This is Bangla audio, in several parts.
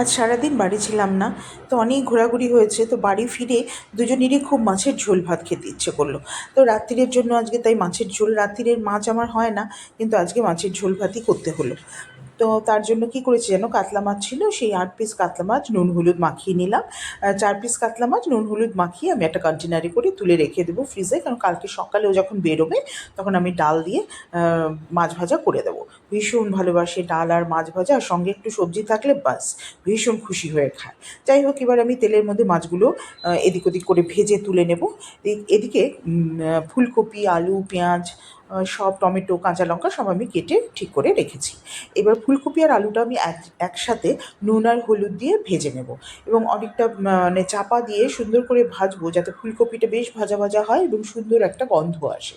আজ সারাদিন বাড়ি ছিলাম না, তো অনেক ঘোরাঘুরি হয়েছে, তো বাড়ি ফিরে দুজনেরই খুব মাছের ঝোল ভাত খেতে ইচ্ছে করল। তো রাত্রিরের জন্য আজকে তাই মাছের ঝোল, রাত্রিরের মাছ আমার হয় না, কিন্তু আজকে মাছের ঝোল ভাতই করতে হলো। তো তার জন্য কী করেছি যেন কাতলা মাছ ছিল, সেই আট পিস কাতলা মাছ নুন, হলুদ মাখিয়ে নিলাম। চার পিস কাতলা মাছ, নুন, হলুদ মাখিয়ে আমি একটা কন্টেনারে করে তুলে রেখে দেবো ফ্রিজে কারণ কালকে সকালেও যখন বেরোবে, তখন আমি ডাল দিয়ে মাছ ভাজা করে দেবো। ভীষণ ভালোবাসে ডাল আর মাছ ভাজা, আর সঙ্গে একটু সবজি থাকলে বাস ভীষণ খুশি হয়ে খায়। যাই হোক, এবার আমি তেলের মধ্যে মাছগুলো এদিক ওদিক করে ভেজে তুলে নেব। এদিকে ফুলকপি, আলু, পেঁয়াজ সব টমেটো, কাঁচা লঙ্কা সব আমি কেটে ঠিক করে রেখেছি। এবার ফুলকপি আর আলুটা আমি এক, একসাথে নুন আর হলুদ দিয়ে ভেজে নেব এবং অনেকটা মানে চাপা দিয়ে সুন্দর করে ভাজবো যাতে ফুলকপিটা বেশ ভাজা ভাজা হয় এবং সুন্দর একটা গন্ধ আসে।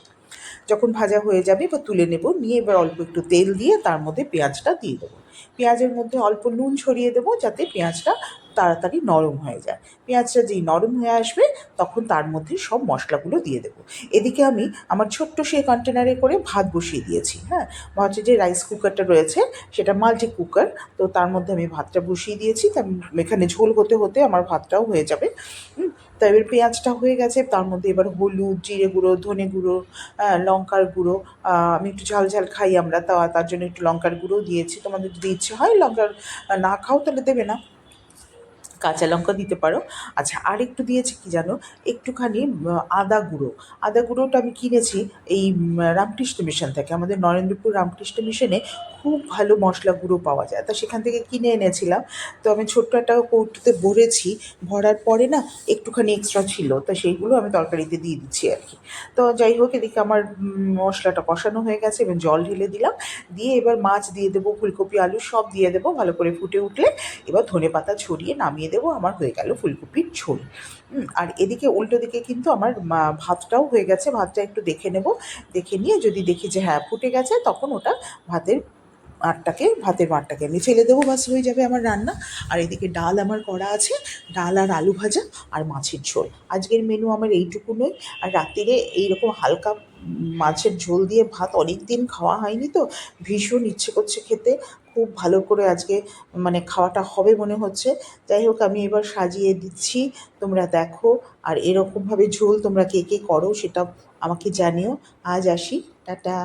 যখন ভাজা হয়ে যাবে এবার তুলে নেব। নিয়ে এবার অল্প একটু তেল দিয়ে তার মধ্যে পেঁয়াজটা দিয়ে দেবো। পেঁয়াজের মধ্যে অল্প নুন ছড়িয়ে দেবো যাতে পেঁয়াজটা তাড়াতাড়ি নরম হয়ে যায়। পেঁয়াজটা যেই নরম হয়ে আসবে তখন তার মধ্যে সব মশলাগুলো দিয়ে দেবো। এদিকে আমি আমার ছোট্ট সেই কন্টেনারে করে ভাত বসিয়ে দিয়েছি হ্যাঁ? ভাতের যে রাইস কুকারটা রয়েছে সেটা মাল্টি কুকার তো তার মধ্যে আমি ভাতটা বসিয়ে দিয়েছি। তা এখানে ঝোল হতে হতে আমার ভাতটাও হয়ে যাবে। তা এবার পেঁয়াজটা হয়ে গেছে, তার মধ্যে এবার হলুদ, জিরে গুঁড়ো, ধনে গুঁড়ো লঙ্কার গুঁড়ো আমি একটু ঝাল ঝাল খাই আমরা, তা, তার জন্য একটু লঙ্কার গুঁড়ো দিয়েছি। তোমাদের যদি ইচ্ছে হয় লঙ্কার না খাও তাহলে দেবে না। কাঁচা লঙ্কা দিতে পারো। আচ্ছা আর একটু দিয়েছি কি জানো? একটুখানি আদা গুঁড়ো। আদা গুঁড়োটা আমি কিনেছি এই রামকৃষ্ণ মিশন থেকে। আমাদের নরেন্দ্রপুর রামকৃষ্ণ মিশনে খুব ভালো মশলা গুঁড়ো পাওয়া যায়। তা সেখান থেকে কিনে এনেছিলাম। তো আমি ছোট্ট একটা কৌটোতে ভরেছি। ভরার পরে না একটুখানি এক্সট্রা ছিল। তো সেইগুলো আমি তরকারিতে দিয়ে দিচ্ছি আর কি। তো যাই হোক, এদিকে আমার মশলাটা কষানো হয়ে গেছে। এবং জল ঢেলে দিলাম। দিয়ে এবার মাছ দিয়ে দেবো, ফুলকপি, আলু সব দিয়ে দেবো। ভালো করে ফুটে উঠলে এবার ধনে পাতা ছড়িয়ে নামিয়ে দেবো। আমার হয়ে গেল ফুলকপির ঝোল। আর এদিকে উল্টো দিকে কিন্তু আমার ভাতটাও হয়ে গেছে। ভাতটা একটু দেখে নেব। দেখে নিয়ে যদি দেখি যে হ্যাঁ ফুটে গেছে, তখন ওটা ভাতের মাঠটাকে ভাতের মাঠটাকে। আমি ফেলে দেবো, বাস হয়ে যাবে আমার রান্না। আর এদিকে ডাল আমার করা আছে, ডাল আর আলু ভাজা আর মাছের ঝোল। আজকের মেনু আমার এইটুকুনই আর রাত্রিরে এইরকম হালকা মাছের ঝোল দিয়ে ভাত অনেক দিন খাওয়া হয়নি তো, ভীষণ ইচ্ছে করছে খেতে। খুব ভালো করে আজকে মানে খাওয়াটা হবে মনে হচ্ছে। যাই হোক, আমি এবার সাজিয়ে দিচ্ছি, তোমরা দেখো। আর এরকমভাবে ঝোল তোমরা কে কে করো সেটা আমাকে জানিও। আজ আসি, টাটা।